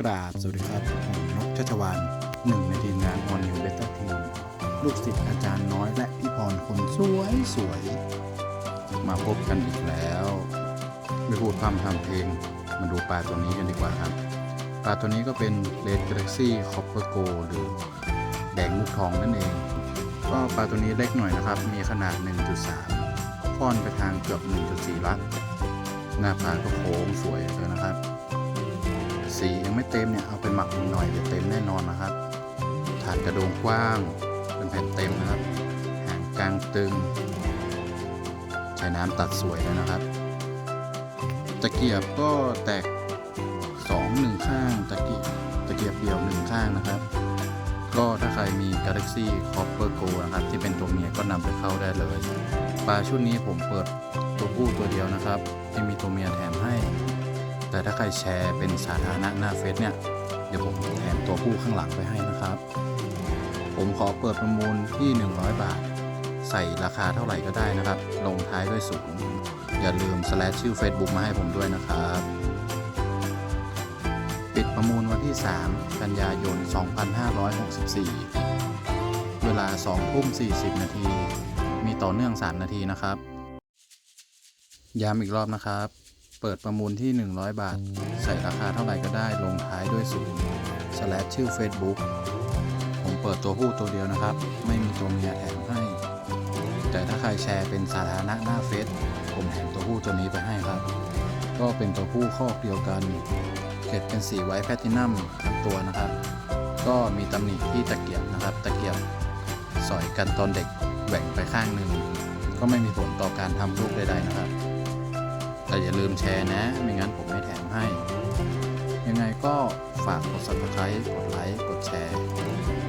กราบสวัสดีครับผมนกชัชวานหนึ่งในทีมงานออนนิวเบต้าทีมลูกศิษย์อาจารย์น้อยและพี่พรคนสวยสวย มาพบกันอีกแล้ว ไม่พูดพร่ำทำเพลง มาดูปลาตัวนี้กันดีกว่าครับ ปลาตัวนี้ก็เป็นเลดกาแล็กซี่คอปเปอร์โกหรือแดงมุกทองนั่นเอง ก็ปลาตัวนี้เล็กหน่อยนะครับ มีขนาด 1.3ค่อนไปทางเกือบ 1.4 ลักหน้าปลาก็โค้งสวยเลยนะครับ สียังไม่เต็มเนี่ยเอาไปหมักอีกหน่อยเดี๋ยวเต็มแน่นอนนะครับ ฐานกระโดงกว้างเป็นแผ่นเต็มนะครับ หางกลางตึง ใช้น้ำตัดสวยแล้วนะครับ ตะเกียบก็แตกสองหนึ่งข้างตะเกียบตะเกียบเดียวหนึ่งข้างนะครับ ก็ถ้าใครมี Galaxy Copper Go นะครับ ที่เป็นตัวเมียก็นำไปเข้าได้เลยปลาชุดนี้ผมเปิดตัวผู้ตัวเดียวนะครับไม่มีตัวเมียแถมให้ แต่ถ้าใครแชร์เป็นสาธารณะหน้าเฟซเนี่ย เดี๋ยวผมแถมตัวผู้ข้างหลังไปให้นะครับ ผมขอเปิดประมูลที่ 100 บาท ใส่ราคาเท่าไหร่ก็ได้นะครับ ลงท้ายด้วยศูนย์อย่าลืมสแลชชื่อ Facebook มาให้ผมด้วยนะครับ ปิดประมูลวันที่ 3 กันยายน 2564 เวลา2ทุ่ม40 นาที มีต่อเนื่อง 3 นาทีนะครับ ย้ำอีกรอบนะครับ เปิดประมูลที่ 100 บาท ใส่ราคาเท่าไหร่ก็ได้ลงท้ายด้วยศูนย์สแลชชื่อ Facebook ผมเปิดตัวผู้ตัวเดียวนะครับ ไม่มีตัวเมียแถมให้ แต่ถ้าใครแชร์เป็นสาธารณะหน้าเฟซผมแถมตัวผู้ตัวนี้ไปให้ครับ ก็เป็นตัวผู้คอกเดียวกันเกล็ดเป็นสีไวท์แพลตินัมทั้งตัวนะครับ ก็มีตำหนิที่ตะเกียบนะครับ ตะเกียบสอยกันตอนเด็กแบ่งไปข้างหนึ่งก็ไม่มีผลต่อการทำลูกใดๆนะครับแต่ อย่าลืมแชร์นะ ไม่งั้นผมไม่แถมให้ ยังไงก็ฝากกด subscribe กดไลค์ กดแชร์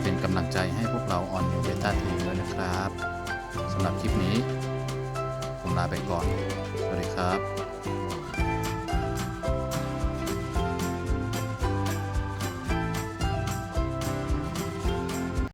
เป็นกำลังใจให้พวกเรา on new beta team ด้วยนะครับสำหรับคลิปนี้ ผมลาไปก่อน สวัสดีครับ